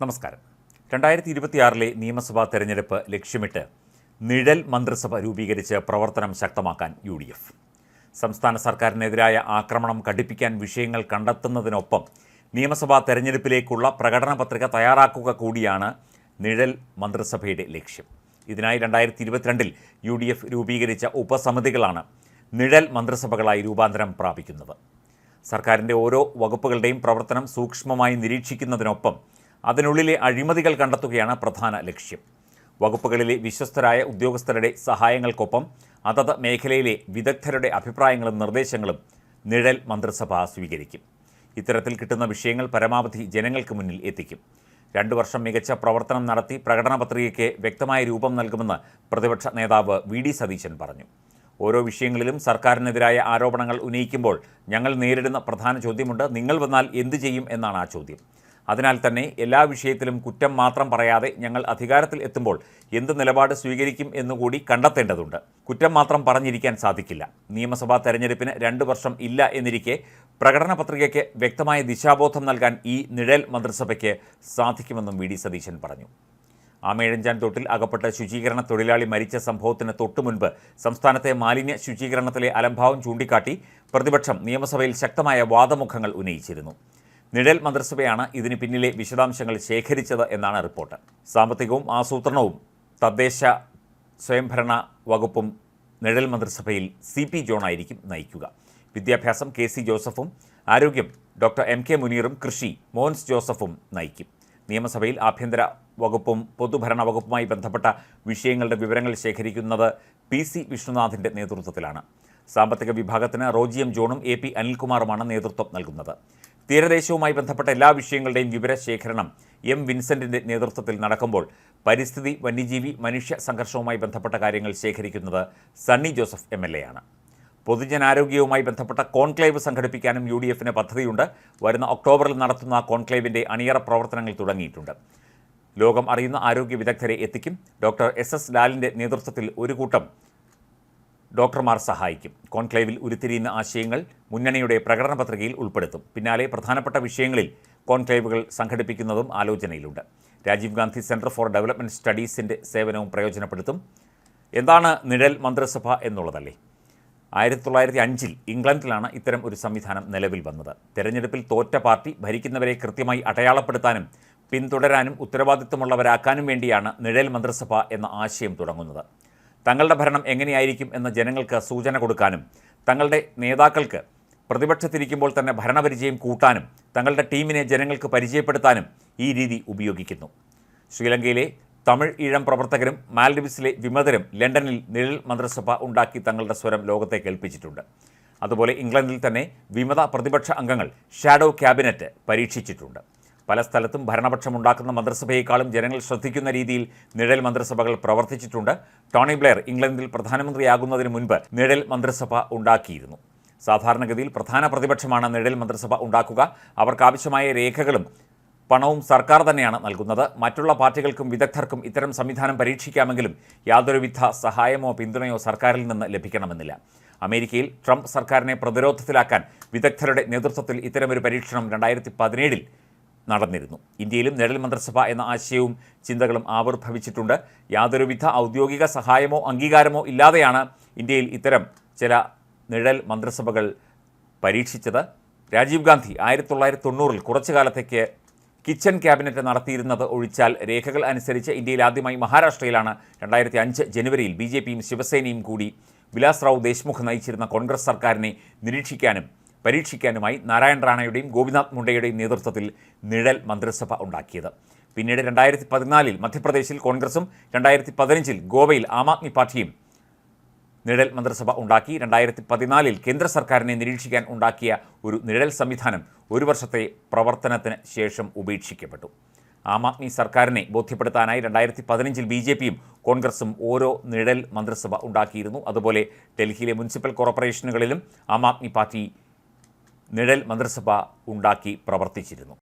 നമസ്കാരം. രണ്ടായിരത്തി ഇരുപത്തിയാറിലെ നിയമസഭാ തെരഞ്ഞെടുപ്പ് ലക്ഷ്യമിട്ട് നിഴൽ മന്ത്രിസഭ രൂപീകരിച്ച് പ്രവർത്തനം ശക്തമാക്കാൻ യു ഡി എഫ് സംസ്ഥാന സർക്കാരിനെതിരായ ആക്രമണം കടുപ്പിക്കാൻ വിഷയങ്ങൾ കണ്ടെത്തുന്നതിനൊപ്പം നിയമസഭാ തെരഞ്ഞെടുപ്പിലേക്കുള്ള പ്രകടന പത്രിക തയ്യാറാക്കുക കൂടിയാണ് നിഴൽ മന്ത്രിസഭയുടെ ലക്ഷ്യം. ഇതിനായി രണ്ടായിരത്തി ഇരുപത്തിരണ്ടിൽ യു ഡി എഫ് രൂപീകരിച്ച ഉപസമിതികളാണ് നിഴൽ മന്ത്രിസഭകളായി രൂപാന്തരം പ്രാപിക്കുന്നത്. സർക്കാരിന്റെ ഓരോ വകുപ്പുകളുടെയും പ്രവർത്തനം സൂക്ഷ്മമായി നിരീക്ഷിക്കുന്നതിനൊപ്പം അതിനുള്ളിലെ അഴിമതികൾ കണ്ടെത്തുകയാണ് പ്രധാന ലക്ഷ്യം. വകുപ്പുകളിലെ വിശ്വസ്തരായ ഉദ്യോഗസ്ഥരുടെ സഹായങ്ങൾക്കൊപ്പം അതത് മേഖലയിലെ വിദഗ്ധരുടെ അഭിപ്രായങ്ങളും നിർദ്ദേശങ്ങളും നിഴൽ മന്ത്രിസഭ സ്വീകരിക്കും. ഇത്തരത്തിൽ കിട്ടുന്ന വിഷയങ്ങൾ പരമാവധി ജനങ്ങൾക്ക് മുന്നിൽ എത്തിക്കും. രണ്ടു വർഷം മികച്ച പ്രവർത്തനം നടത്തി പ്രകടന പത്രികയ്ക്ക് വ്യക്തമായ രൂപം നൽകുമെന്ന് പ്രതിപക്ഷ നേതാവ് വി ഡി സതീശൻ പറഞ്ഞു. ഓരോ വിഷയങ്ങളിലും സർക്കാരിനെതിരായ ആരോപണങ്ങൾ ഉന്നയിക്കുമ്പോൾ ഞങ്ങൾ നേരിടുന്ന പ്രധാന ചോദ്യമുണ്ട്. നിങ്ങൾ വന്നാൽ എന്തു ചെയ്യും എന്നാണ് ആ ചോദ്യം. അതിനാൽ തന്നെ എല്ലാ വിഷയത്തിലും കുറ്റം മാത്രം പറയാതെ ഞങ്ങൾ അധികാരത്തിൽ എത്തുമ്പോൾ എന്ത് നിലപാട് സ്വീകരിക്കും എന്നുകൂടി കണ്ടെത്തേണ്ടതുണ്ട്. കുറ്റം മാത്രം പറഞ്ഞിരിക്കാൻ സാധിക്കില്ല. നിയമസഭാ തെരഞ്ഞെടുപ്പിന് രണ്ട് വർഷം ഇല്ല എന്നിരിക്കെ പ്രകടന പത്രികയ്ക്ക് വ്യക്തമായ ദിശാബോധം നൽകാൻ ഈ നിഴൽ മന്ത്രിസഭയ്ക്ക് സാധിക്കുമെന്നും വി ഡി സതീശൻ പറഞ്ഞു. ആമേഴഞ്ചാൻ തൊട്ടിൽ അകപ്പെട്ട ശുചീകരണ തൊഴിലാളി മരിച്ച സംഭവത്തിന് തൊട്ടുമുൻപ് സംസ്ഥാനത്തെ മാലിന്യ ശുചീകരണത്തിലെ അലംഭാവം ചൂണ്ടിക്കാട്ടി പ്രതിപക്ഷം നിയമസഭയിൽ ശക്തമായ വാദമുഖങ്ങൾ ഉന്നയിച്ചിരുന്നു. നിഴൽ മന്ത്രിസഭയാണ് ഇതിന് പിന്നിലെ വിശദാംശങ്ങൾ ശേഖരിച്ചത് എന്നാണ് റിപ്പോർട്ട്. സാമ്പത്തികവും ആസൂത്രണവും തദ്ദേശ സ്വയംഭരണ വകുപ്പും നിഴൽ മന്ത്രിസഭയിൽ സി പി ജോണായിരിക്കും നയിക്കുക. വിദ്യാഭ്യാസം കെ സി ജോസഫും ആരോഗ്യം ഡോക്ടർ എം കെ മുനീറും കൃഷി മോൻസ് ജോസഫും നയിക്കും. നിയമസഭയിൽ ആഭ്യന്തര വകുപ്പും പൊതുഭരണ വകുപ്പുമായി ബന്ധപ്പെട്ട വിഷയങ്ങളുടെ വിവരങ്ങൾ ശേഖരിക്കുന്നത് പി സി വിഷ്ണുനാഥിന്റെ നേതൃത്വത്തിലാണ്. സാമ്പത്തിക വിഭാഗത്തിന് റോജിയം ജോണും എ പി അനിൽകുമാറുമാണ് നേതൃത്വം നൽകുന്നത്. തീരദേശവുമായി ബന്ധപ്പെട്ട എല്ലാ വിഷയങ്ങളുടെയും വിവരശേഖരണം എം വിൻസെന്റിന്റെ നേതൃത്വത്തിൽ നടക്കുമ്പോൾ പരിസ്ഥിതി വന്യജീവി മനുഷ്യ സംഘർഷവുമായി ബന്ധപ്പെട്ട കാര്യങ്ങൾ ശേഖരിക്കുന്നത് Sunny Joseph M L A ആണ്. പൊതുജനാരോഗ്യവുമായി ബന്ധപ്പെട്ട കോൺക്ലേവ് സംഘടിപ്പിക്കാനും യു ഡി എഫിന് പദ്ധതിയുണ്ട്. വരുന്ന ഒക്ടോബറിൽ നടത്തുന്ന കോൺക്ലേവിന്റെ അണിയറ പ്രവർത്തനങ്ങൾ തുടങ്ങിയിട്ടുണ്ട്. ലോകം അറിയുന്ന ആരോഗ്യ വിദഗ്ധരെ എത്തിക്കും. ഡോക്ടർ എസ് എസ് ലാലിന്റെ നേതൃത്വത്തിൽ ഒരു കൂട്ടം ഡോക്ടർമാർ സഹായിക്കും. കോൺക്ലേവിൽ ഉരുത്തിരിയുന്ന ആശയങ്ങൾ മുന്നണിയുടെ പ്രകടന പത്രികയിൽ ഉൾപ്പെടുത്തും. പിന്നാലെ പ്രധാനപ്പെട്ട വിഷയങ്ങളിൽ കോൺക്ലേവുകൾ സംഘടിപ്പിക്കുന്നതും ആലോചനയിലുണ്ട്. Rajiv Gandhi centre for development സ്റ്റഡീസിന്റെ സേവനവും പ്രയോജനപ്പെടുത്തും. എന്താണ് നിഴൽ മന്ത്രിസഭ എന്നുള്ളതല്ലേ? ആയിരത്തി തൊള്ളായിരത്തി അഞ്ചിൽ ഇംഗ്ലണ്ടിലാണ് ഇത്തരം ഒരു സംവിധാനം നിലവിൽ വന്നത്. തെരഞ്ഞെടുപ്പിൽ തോറ്റ പാർട്ടി ഭരിക്കുന്നവരെ കൃത്യമായി അടയാളപ്പെടുത്താനും പിന്തുടരാനും ഉത്തരവാദിത്വമുള്ളവരാക്കാനും വേണ്ടിയാണ് നിഴൽ മന്ത്രിസഭ എന്ന ആശയം തുടങ്ങുന്നത്. തങ്ങളുടെ ഭരണം എങ്ങനെയായിരിക്കും എന്ന ജനങ്ങൾക്ക് സൂചന കൊടുക്കാനും തങ്ങളുടെ നേതാക്കൾക്ക് പ്രതിപക്ഷത്തിരിക്കുമ്പോൾ തന്നെ ഭരണപരിചയം കൂട്ടാനും തങ്ങളുടെ ടീമിനെ ജനങ്ങൾക്ക് പരിചയപ്പെടുത്താനും ഈ രീതി ഉപയോഗിക്കുന്നു. ശ്രീലങ്കയിലെ തമിഴ് ഈഴം പ്രവർത്തകരും മാൽഡീവ്സിലെ വിമതരും ലണ്ടനിൽ നിഴൽ മന്ത്രിസഭ ഉണ്ടാക്കി തങ്ങളുടെ സ്വരം ലോകത്തെ കേൾപ്പിച്ചിട്ടുണ്ട്. അതുപോലെ ഇംഗ്ലണ്ടിൽ തന്നെ വിമത പ്രതിപക്ഷ അംഗങ്ങൾ ഷാഡോ ക്യാബിനറ്റ് പരീക്ഷിച്ചിട്ടുണ്ട്. പല സ്ഥലത്തും ഭരണപക്ഷം ഉണ്ടാക്കുന്ന മന്ത്രിസഭയേക്കാളും ജനങ്ങൾ ശ്രദ്ധിക്കുന്ന രീതിയിൽ നിഴൽ മന്ത്രിസഭകൾ പ്രവർത്തിച്ചിട്ടുണ്ട്. ടോണി ബ്ലെയർ ഇംഗ്ലണ്ടിൽ പ്രധാനമന്ത്രിയാകുന്നതിന് മുൻപ് നിഴൽ മന്ത്രിസഭ ഉണ്ടാക്കിയിരുന്നു. സാധാരണഗതിയിൽ പ്രധാന പ്രതിപക്ഷമാണ് നിഴൽ മന്ത്രിസഭ ഉണ്ടാക്കുക. അവർക്കാവശ്യമായ രേഖകളും പണവും സർക്കാർ തന്നെയാണ് നൽകുന്നത്. മറ്റുള്ള പാർട്ടികൾക്കും വിദഗ്ധർക്കും ഇത്തരം സംവിധാനം പരീക്ഷിക്കാമെങ്കിലും യാതൊരുവിധ സഹായമോ പിന്തുണയോ സർക്കാരിൽ നിന്ന് ലഭിക്കണമെന്നില്ല. അമേരിക്കയിൽ ട്രംപ് സർക്കാരിനെ പ്രതിരോധത്തിലാക്കാൻ വിദഗ്ധരുടെ നേതൃത്വത്തിൽ ഇത്തരമൊരു പരീക്ഷണം രണ്ടായിരത്തി പതിനേഴിൽ നടന്നിരുന്നു. ഇന്ത്യയിലും നിഴൽ മന്ത്രിസഭ എന്ന ആശയവും ചിന്തകളും ആവിർഭവിച്ചിട്ടുണ്ട്. യാതൊരുവിധ ഔദ്യോഗിക സഹായമോ അംഗീകാരമോ ഇല്ലാതെയാണ് ഇന്ത്യയിൽ ഇത്തരം ചില നിഴൽ മന്ത്രിസഭകൾ പരീക്ഷിച്ചത്. രാജീവ് ഗാന്ധി ആയിരത്തി തൊള്ളായിരത്തി തൊണ്ണൂറിൽ കുറച്ചു കാലത്തേക്ക് കിച്ചൺ ക്യാബിനറ്റ് നടത്തിയിരുന്നത് ഒഴിച്ചാൽ രേഖകൾ അനുസരിച്ച് ഇന്ത്യയിൽ ആദ്യമായി മഹാരാഷ്ട്രയിലാണ് രണ്ടായിരത്തി അഞ്ച് ജനുവരിയിൽ ബി ജെ പിയും ശിവസേനയും കൂടി വിലാസ് റാവു ദേശ്മുഖ് നയിച്ചിരുന്ന കോൺഗ്രസ് സർക്കാരിനെ നിരീക്ഷിക്കാനും പരീക്ഷിക്കാനുമായി നാരായൺ റാണയുടെയും ഗോപിനാഥ് മുണ്ടയുടെയും നേതൃത്വത്തിൽ നിഴൽ മന്ത്രിസഭ ഉണ്ടാക്കിയത്. പിന്നീട് രണ്ടായിരത്തി പതിനാലിൽ മധ്യപ്രദേശിൽ കോൺഗ്രസും രണ്ടായിരത്തി പതിനഞ്ചിൽ ഗോവയിൽ ആം ആദ്മി പാർട്ടിയും നിഴൽ മന്ത്രിസഭ ഉണ്ടാക്കി. രണ്ടായിരത്തി പതിനാലിൽ കേന്ദ്ര സർക്കാരിനെ നിരീക്ഷിക്കാൻ ഉണ്ടാക്കിയ ഒരു നിഴൽ സംവിധാനം ഒരു വർഷത്തെ പ്രവർത്തനത്തിന് ശേഷം ഉപേക്ഷിക്കപ്പെട്ടു. ആം ആദ്മി സർക്കാരിനെ ബോധ്യപ്പെടുത്താനായി രണ്ടായിരത്തി പതിനഞ്ചിൽ ബി ജെ പിയും കോൺഗ്രസും ഓരോ നിഴൽ മന്ത്രിസഭ ഉണ്ടാക്കിയിരുന്നു. അതുപോലെ ഡൽഹിയിലെ മുനിസിപ്പൽ കോർപ്പറേഷനുകളിലും ആം ആദ്മി പാർട്ടി നിഴൽ മന്ത്രിസഭ ഉണ്ടാക്കി പ്രവർത്തിച്ചിരുന്നു.